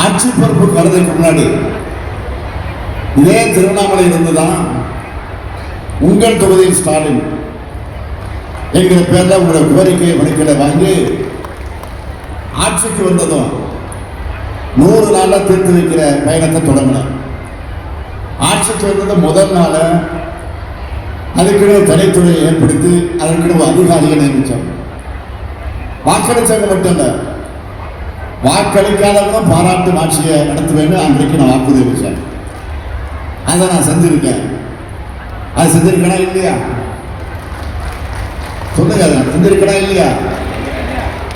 ஆட்சி பொறுப்பு வருதுக்கு முன்னாடி இதே திருவண்ணாமலை இருந்துதான் உங்கள் தொகுதியில் ஸ்டாலின் எங்கள் பேர்ல உங்களுடைய கோரிக்கை மனுக்களை வாங்கி ஆட்சிக்கு வந்ததும் நூறு நாள்ல தீர்த்து வைக்கிற பயணத்தை தொடங்கினோம் ஆட்சிக்கு வந்தது முதல் நாள அதுக்கிடையே தனித்துறையை ஏற்படுத்தி அதற்கிடையே அதிகாரிகள் நியமித்தோம் வாக்களிச்சவங்க மட்டும் இல்லை வாக்களிக்காதவங்களும் பாராட்டு ஆட்சியை நடத்துவேன்னு அன்றைக்கு நான் வாக்குறுதி வச்சேன் அதை நான் செஞ்சிருக்கேன். அது செஞ்சிருக்கடா இல்லையா? சொல்லுங்க அதை செஞ்சிருக்கடா இல்லையா?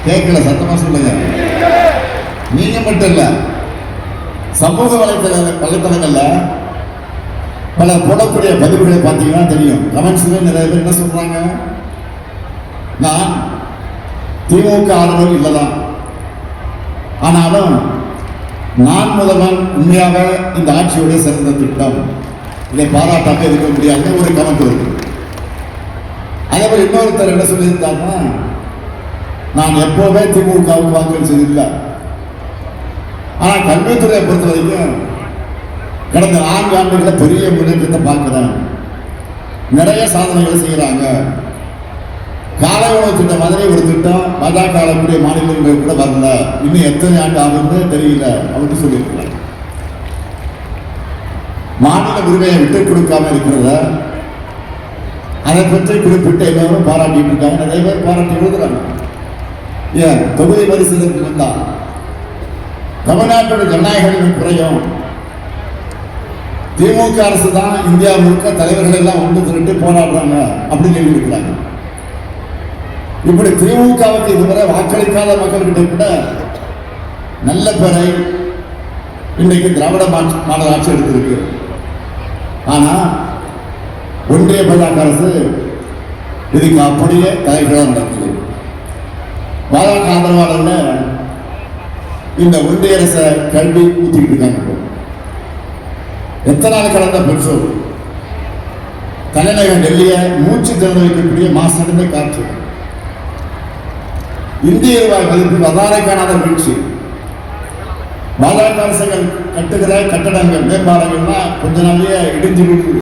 கேட்கல சத்தமாக சொல்லுங்க. நீங்க மட்டும் இல்லை சமூக வலைத்தள வலைத்தளங்களில் பல போடக்கூடிய பதிவுகளை பார்த்தீங்கன்னா தெரியும். கமெண்ட்ஸ்ல நிறைய பேர் என்ன சொல்றாங்க? நான் திமுக ஆளுநர் இல்லைதான். ஆனாலும் நான் முதல்வன் உண்மையாக இந்த ஆட்சியுடைய சிறந்த திட்டம். இதை பாராட்டாக இருக்க முடியாது? ஒரு கணக்கு அதே மாதிரி இன்னொருத்தர் என்ன சொல்லியிருந்தாருன்னா நான் எப்போவே திமுகவுக்கு வாக்களிச்சது இல்லை ஆனால் கல்வித்துறையை பொறுத்த வரைக்கும் கடந்த நான்கு ஆண்டுகளில் பெரிய முன்னேற்றத்தை பார்க்குறேன் நிறைய சாதனைகளை செய்கிறாங்க காலை உணவு திட்டம் மதுரை ஒரு திட்டம் பாஜக ஆளக்கூடிய மாநிலங்கள் கூட வரல. இன்னும் எத்தனை ஆண்டு ஆகும்னு தெரியல அப்படின்னு சொல்லியிருக்கிறாங்க மாநில உரிமையை விட்டு கொடுக்காம இருக்கிறத அதை பற்றி குறிப்பிட்டு எல்லாரும் பாராட்டிட்டு இருக்காங்க. நிறைய பேர் பாராட்டி எழுதுறாங்க. ஏன்? தொகுதி பரிசீலனைக்கு வந்தா. தமிழ்நாட்டோட ஜனநாயகம் குறையும். திமுக அரசு தான் இந்தியா முழுக்க தலைவர்கள் எல்லாம் ஒன்று திரண்டு போராடுறாங்க அப்படின்னு எழுதியிருக்கிறாங்க. இப்படி திமுகவுக்கு இதுவரை வாக்களிக்காத மக்கள்கிட்ட கூட நல்ல பெறை இன்றைக்கு திராவிட மாநில மாடல் ஆட்சி எடுத்திருக்கு. ஆனா ஒன்றிய பாஜக அரசு இதுக்கு அப்படியே தலைகளாக நடக்குது. பாஜக ஆதரவாளர்கள் இந்த ஒன்றிய அரசை கல்வி ஊத்திக்கிட்டு இருக்காங்க. எத்தனை நாள் கடந்த பெற்றோர் தலைநகர் டெல்லியை மூச்சு திறந்து வைக்கக்கூடிய மாசடைந்த காற்று. இந்திய ரூபாய் மதிப்பு வரலாறை காணாத வீழ்ச்சி. பாஜக அரசுகள் கட்டுகிற கட்டடங்கள் மேம்பாலங்கள்லாம் கொஞ்ச நாள்லயே இடிஞ்சு விடுது